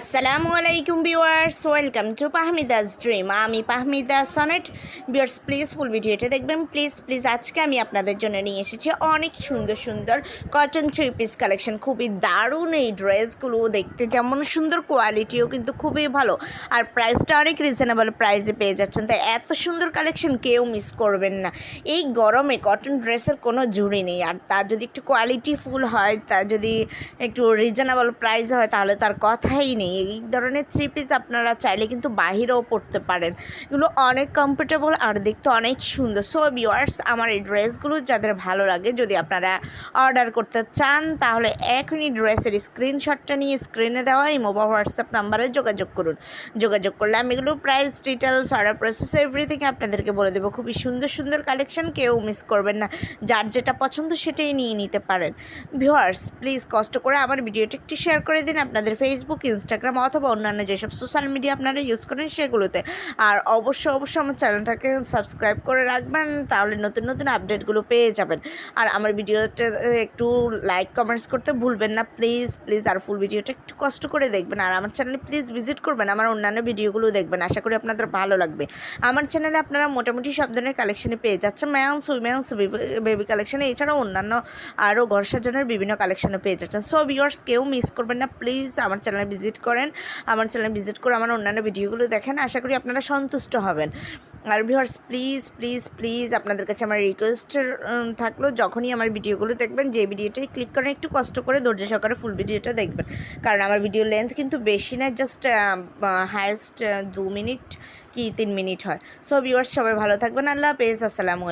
আসসালামু আলাইকুম viewers welcome to Pahmida's dream আমি Pahmida Sonet viewers please full ভিডিওটা দেখবেন। প্লিজ প্লিজ আজকে আমি আপনাদের জন্য নিয়ে এসেছি অনেক সুন্দর সুন্দর কটন থ্রি পিস কালেকশন খুবই দারুণ এই ড্রেসগুলো দেখতে। যেমন সুন্দর কোয়ালিটিও কিন্তু খুবই ভালো। আর প্রাইসটা অনেক রিজনেবল প্রাইসে পেয়ে যাচ্ছেন। তাই এত সুন্দর কালেকশন কেউ মিস করবেন না। এই গরমে কটন ড্রেসের কোনো জুড়ি নেই। আর তার যদি একটু কোয়ালিটি ফুল হয়, তার যদি একটু রিজনেবল প্রাইস হয়, তাহলে তার কথাই নেই। এই ধরনের থ্রি পিস আপনারা চাইলে কিন্তু বাহিরেও পড়তে পারেন। এগুলো অনেক কমফোর্টেবল আর দেখতে অনেক সুন্দর। সো ভিউয়ার্স আমার এই ড্রেসগুলো যাদের ভালো লাগে, যদি আপনারা অর্ডার করতে চান, তাহলে এখনই ড্রেসের স্ক্রিনশটটা নিয়ে স্ক্রিনে দেওয়া এই মোবাইল হোয়াটসঅ্যাপ নাম্বারে যোগাযোগ করুন। যোগাযোগ করলে আমি এগুলো price details order process everything আপনাদেরকে বলে দেবো। খুবই সুন্দর সুন্দর কালেকশন কেউ মিস করবেন না। যার যেটা পছন্দ, সেটাই নিয়ে নিতে পারেন। ভিউয়ার্স প্লিজ কষ্ট করে আমার ভিডিওটি একটু শেয়ার করে দিন। আপনাদের ফেসবুক ইনস্টাগ্রাম অথবা অন্যান্য যেসব সোশ্যাল মিডিয়া আপনারা ইউজ করেন সেগুলোতে। আর অবশ্যই অবশ্যই আমার চ্যানেলটাকে সাবস্ক্রাইব করে রাখবেন, তাহলে নতুন নতুন আপডেটগুলো পেয়ে যাবেন। আর আমার ভিডিওটা একটু লাইক কমেন্টস করতে ভুলবেন না প্লিজ প্লিজ আর ফুল ভিডিওটা একটু কষ্ট করে দেখবেন। আর আমার চ্যানেলে প্লিজ ভিজিট করবেন, আমার অন্যান্য ভিডিওগুলো দেখবেন। আশা করি আপনাদের ভালো লাগবে। আমার চ্যানেলে আপনারা মোটামুটি সব ধরনের কালেকশনে পেয়ে যাচ্ছেন। ম্যান্স উইমেন্স বেবি কালেকশনে এছাড়াও অন্যান্য আরও ঘর সাজানোর বিভিন্ন কালেকশনে পেয়ে যাচ্ছেন। সো ভিউয়ার্স কেউ মিস করবেন না প্লিজ আমার চ্যানেলে ভিজিট করেন, আমার চ্যানেলে ভিজিট করে আমার অন্যান্য ভিডিওগুলো দেখেন, আশা করি আপনারা সন্তুষ্ট হবেন। আর ভিউয়ার্স প্লিজ প্লিজ প্লিজ আপনাদের কাছে আমার রিকোয়েস্ট থাকল, যখনই আমার ভিডিওগুলো দেখবেন, যে ভিডিওটাই ক্লিক করেন, একটু কষ্ট করে ধৈর্য সহকারে ফুল ভিডিওটা দেখবেন। কারণ আমার ভিডিও লেন্থ কিন্তু বেশি না জাস্ট হায়েস্ট দু মিনিট কি তিন মিনিট হয়। সো ভিউয়ার্স সবাই ভালো থাকবেন, আল্লাহ হাফেজ, আসসালামু